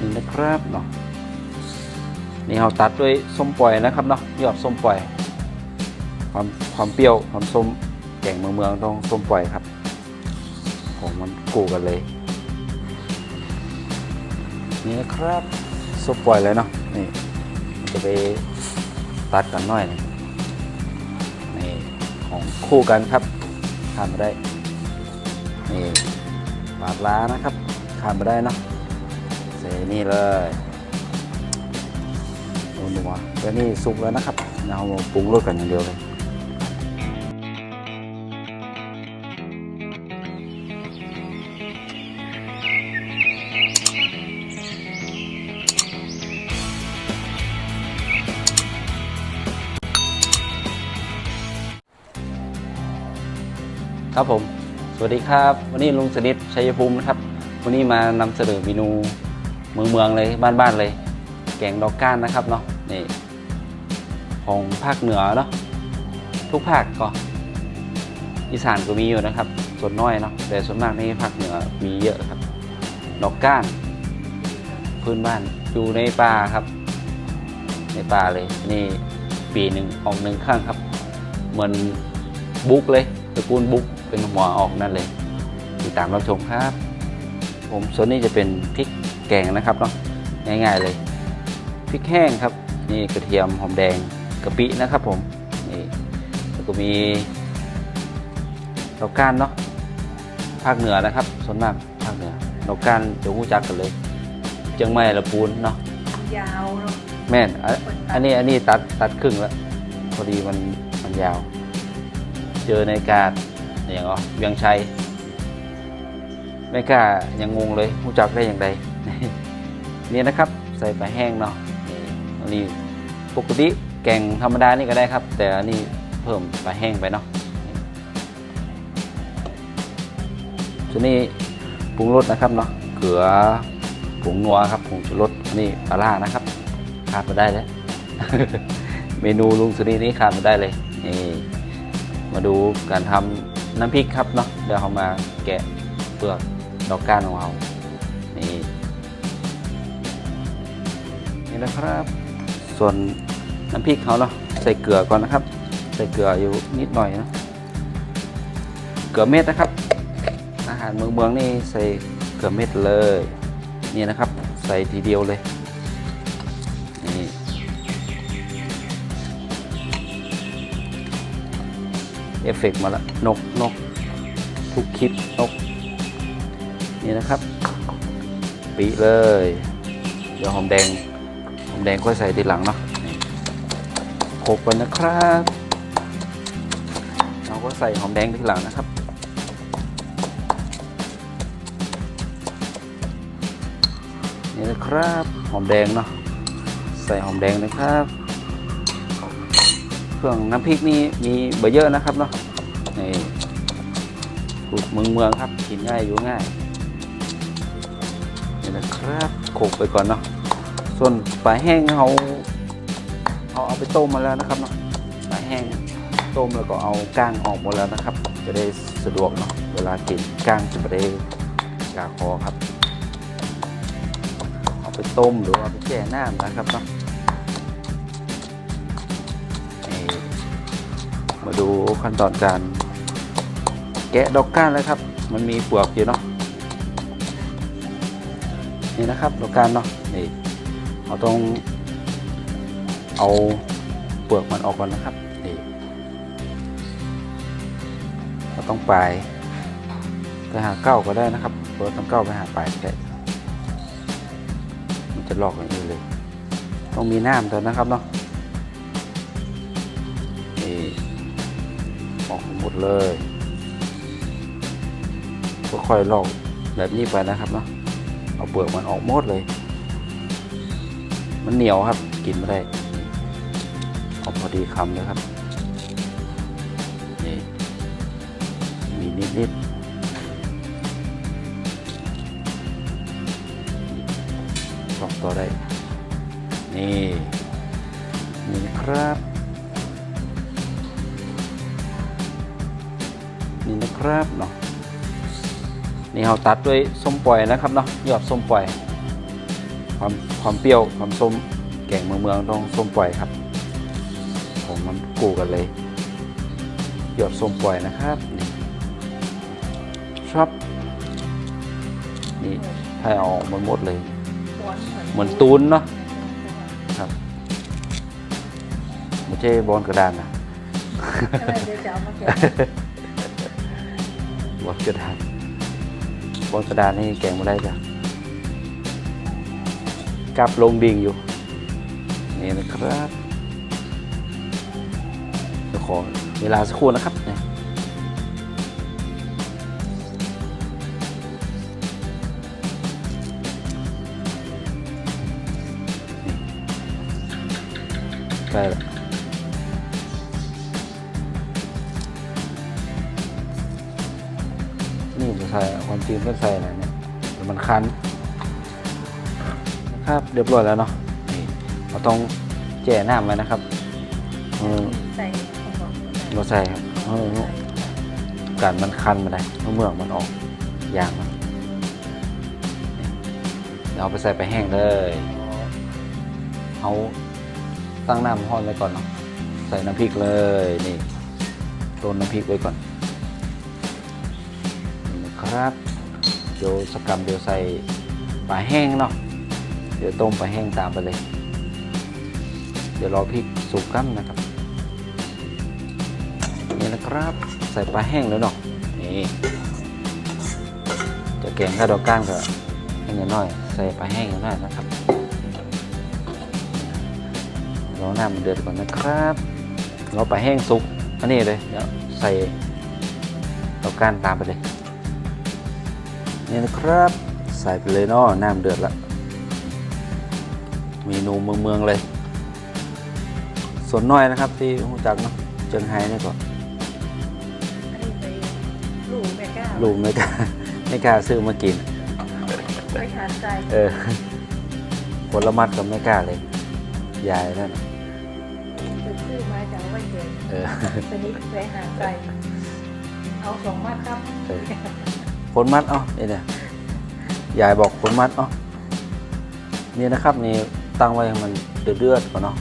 นี่นะครับเนาะนี่เราตัดด้วยส้มปล่อยนะครับเนาะยอดส้มปล่อย ความความเปรี้ยวความส้มแกงเมืองเมืองต้องส้มปล่อยครับผมมันกูกันเลย นี่นะครับส้มปล่อยเลยเนาะนี่จะไปตัดกันหน่อยนี่นี่ของคู่กันครับทานมาได้นี่ปาดล้านะครับทานมาได้เนาะ ส่นี่เลยนัวๆแล้วนี่สุกแล้วนะครับเราปรุงรสกันอย่างเดียวเลยครับผม สวัสดีครับ วันนี้ลุงสนิทชัยภูมินะครับ วันนี้มานำเสนอเมนู เมืองเมืองเลยบ้านๆเลย แกงดอกก้านนะครับเนาะนี่ของภาคเหนือเนาะทุกภาคก็อีสานก็มีอยู่นะครับ ส่วนน้อยเนาะแต่ส่วนมากในภาคเหนือมีเยอะครับ ดอกก้าน พื้นบ้านอยู่ในป่าครับ ในป่าเลย นี่ปีหนึ่งออกหนึ่งครั้งครับ เหมือนบุ๊กเลยตระกูลบุ๊กเป็นหัวออกนั่นเลยติดตามรับชมครับ ผมส่วนนี้จะเป็นพริก แกงนะครับเนาะง่ายๆเลยพริกแห้งครับนี่กระเทียมหอมแดงกะปินะครับผมนี่แล้วก็มีดอกก้านเนาะภาคเหนือนะครับส่วนมากภาคเหนือดอกก้านจะรู้จักกันเลยเจียงใหม่ละปูนเนาะยาวเนาะแม่นอันอันนี้อันนี้ตัดตัดครึ่งแล้วพอดีมันมันยาว เจอในการอย่างอ๋อเวียงชัยไม่กล้ายังงงเลยรู้จักได้อย่างไร นี่นะครับใส่ปลาแห้งเนาะนี่อันนี้ปกติแกงธรรมดานี่ก็ได้ครับ แต่อันนี้เพิ่มปลาแห้งไปเนาะส่วนนี้ปรุงรสนะครับเนาะเกลือผงนัวครับผงชูรสนนี้ปลาล่านะครับขาดไม่ได้แล้วเมนูลุงสุนีนี้ขาดไม่ได้เลยนี่มาดูการทำน้ำพริกครับเนาะเดี๋ยวเรามาแกะเปลือกดอกก้านของเรา นี่นะครับ ส่วนน้ำพริกเขาเนาะใส่เกลือก่อนนะครับ ใส่เกลืออยู่นิดหน่อยนะเกลือเม็ดนะครับ อาหารเมืองเมืองนี่ใส่เกลือเม็ดเลยนี่นะครับ ใส่ทีเดียวเลยนี่เอฟเฟกต์มาละนกนกทุกคลิปนกนี่นะครับปีเลย เดี๋ยวหอมแดง แดงค่อยใส่ทีหลังเนาะโขกกันนะครับ เราก็ใส่หอมแดงทีหลังนะครับนี่นะครับหอมแดงเนาะใส่หอมแดงนะครับ เครื่องน้ำพริกนี่มีเบอร์เยอะนะครับเนาะนี่สูตรเมืองเมืองครับกินง่ายอยู่ง่ายนี่นะครับโขกไปก่อนเนาะ ส่วนปลาแห้งเขาเอาเอาไปต้มมาแล้วนะครับเนาะปลาแห้งต้มแล้วก็เอาก้างออกหมดแล้วนะครับ จะได้สะดวกเนาะเวลากินก้างจะไม่ได้กาคอครับ เอาไปต้มหรือเอาไปแช่น้ำนะครับเนาะมาดูขั้นตอนการแกะดอกก้านเลยครับ มันมีเปลือกอยู่เนาะนี่นะครับดอกก้านเนาะนี่ เราต้องเอาเปลือกมันออกก่อนนะครับนี่เราต้องปลายไปหาเก้าก็ได้นะครับเปิดต้องเก้าไปหาปลายก็ได้มันจะลอกอย่างนี้เลย ต้องมีน้ำตัวนะครับเนาะนี่ออกหมดเลยค่อยๆลอกแบบนี้ไปนะครับเนาะเอาเปลือกมันออกหมดเลย มันเหนียวครับกินไม่ได้เอาพอดีคำเลยครับนี่มีนิดนิดสองตัวได้ นี่นี่นะครับ นี่นะครับเนาะนี่เราตัดด้วยส้มปล่อยนะครับเนาะยอดส้มปล่อย ความความเปรี้ยวความส้มแกงเมืองเมืองต้องส้มปล่อยครับ ผมมันกูกันเลย หยอดส้มปล่อยนะครับนี่ชอบนี่ให้เอาออกมาหมดเลย เหมือนตูนเนาะครับไม่ใช่บอลกระดานนะเดี๋ยวจะเอามาแกะบอลกระดานบอลกระดานนี่แกงไม่ได้จ้ะ กลับลงดิ่งอยู่ นี่นะครับเดี๋ยวขอเวลาสักครู่นะครับเนี่ยนี่ใกล้ละนี่จะใส่ความจริงก็ใส่อะไรเนี่ยแต่มันคันนะ ครับเรียบร้อยแล้วเนาะนี่เราต้องแจ่น้ำไว้นะครับเออใส่ของบอกเราใส่ครับเออการมันคันมาได้เมื่อมันออกยางมันนี่เดี๋ยวเอาไปใส่ไปแห้งเลยเอาตั้งน้ำห้อนไว้ก่อนเนาะใส่น้ำพริกเลยนี่ต้นน้ำพริกไว้ก่อนนี่นะครับเดี๋ยวสกกรรมเดี๋ยวใส่ปลาแห้งเนาะ เดี๋ยวต้มปลาแห้งตามไปเลย เดี๋ยวรอพริกสุกกันนะครับ นี่นะครับ ใส่ปลาแห้งแล้วเนาะ นี่ จะแกงข้าวดอกก้านก็ให้เงินน้อย ใส่ปลาแห้งหน่อยนะครับ รอน้ำมันเดือดก่อนนะครับรอปลาแห้งสุก อันนี้เลย เดี๋ยวใส่ดอกก้านตามไปเลย นี่นะครับ ใส่ไปเลยเนาะ น้ำเดือดแล้ว เมนูเมืองเมืองๆเลย ส่วนน้อยนะครับที่หูจักเนาะเจิงไฮ้นี่ก่อนอันนี้ไปลูกแม่ก้าลูกไม่กล้าไม่กล้าซื้อมากิน ไปทานใจเออผลมัดก็ไม่กล้าเลย ยายนั่นน่ะไปซื้อมาจากไว้เจนเออสนิทไปหาใจ เอาสองมัดครับเออผลมัดเอ้านี่เนี่ยยายบอกผลมัดเอ้านี่นะครับนี่ ตั้งไว้ให้มันเดือดๆก่อนเนาะ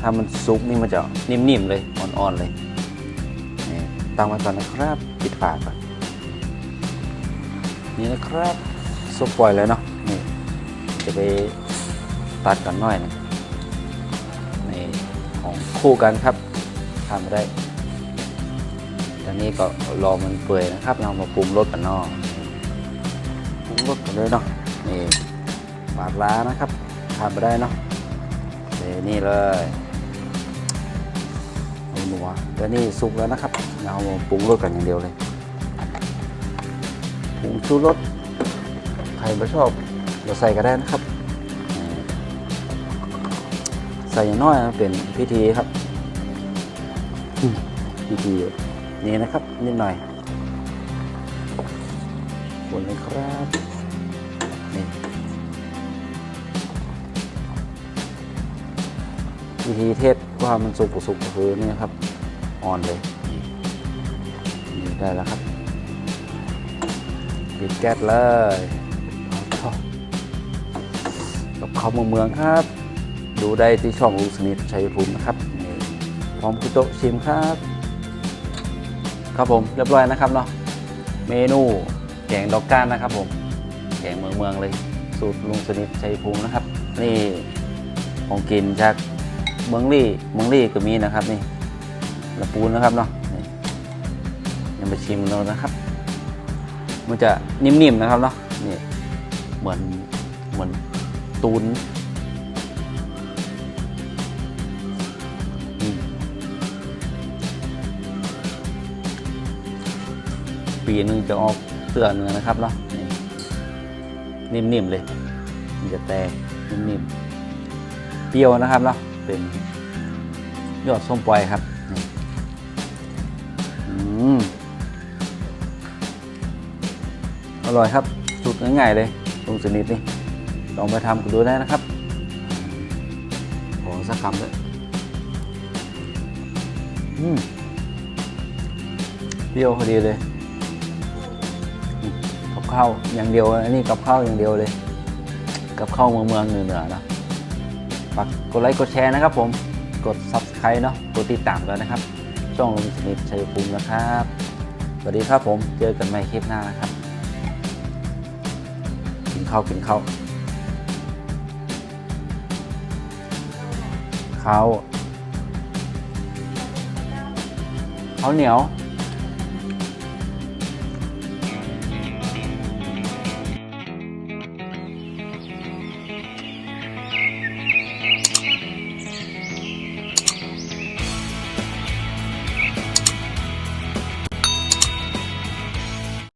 ถ้ามันสุกนี่มันจะนิ่มๆเลยอ่อนๆเลยตั้งไว้ก่อนนะครับปิดฝาก่อนนี่นะครับสุกปล่อยเลยเนาะนี่จะไปตัดกันหน่อยนึงนี่ของคู่กันครับทำไม่ได้ตอนนี้ก็รอมันเปื่อยนะครับ เรามาปรุงรสกันเนอกปรุงรสกันเลยเนาะนี่ปลาร้านะครับ ทานไปได้เนาะเดี๋ยวนี่เลยเอาหนัวแต่นี่สุกแล้วนะครับเรามาปรุงรสกันอย่างเดียวเลยปรุงชูรสใครไม่ชอบเราใส่ก็ได้นะครับ ใส่อย่างน้อยเป็นพิธีครับพิธีนี่นะครับนิดหน่อยคนเลยครับ วิธีเทศว่ามันสุกสุกคือนี่ครับอ่อนเลยได้แล้วครับปิดแก๊สเลยเอกับข้าวเมืองเมืองครับ ดูได้ที่ช่องลูกสนิทชัยภูมินะครับนี่พร้อมคุโตชิมครับ ครับผมเรียบร้อยนะครับเนาะเมนูแกงดอกก้านนะครับผมแกงเมืองเมืองเลย สูตรลุงสนิทชัยภูมินะครับ นี่ของกินจาก เมืองลี่เมืองลี่ก็มีนะครับนี่ละปูนนะครับเนาะนี่ยังมาชิมเรานะครับ มันจะนิ่มๆนะครับเนาะนี่เหมือนเหมือนตูนปีนึงจะออกเตือนงนะครับเนาะนิ่มๆเลย มันจะแตกนิ่มๆ เปรี้ยวนะครับเนาะ เป็นยอดส้มปล่อยครับอร่อยครับสูตรง่ายๆเลยตรงสนิทนี่ลองไปทำกันดูได้นะครับ ขอสักคำเลยอืมเปรี้ยวพอดีเลย กับข้าวอย่างเดียวอันนี้กับข้าวอย่างเดียวเลย กับข้าวเมืองเมืองเหนือๆเนาะ ฝากกดไลค์กดแชร์นะครับผมกด subscribe เนาะกดติดตามกันนะครับ ช่องลุงสนิทชัยภูมินะครับ สวัสดีครับผมเจอกันใหม่คลิปหน้านะครับ กินข้าวกินข้าวข้าวข้าวเหนียว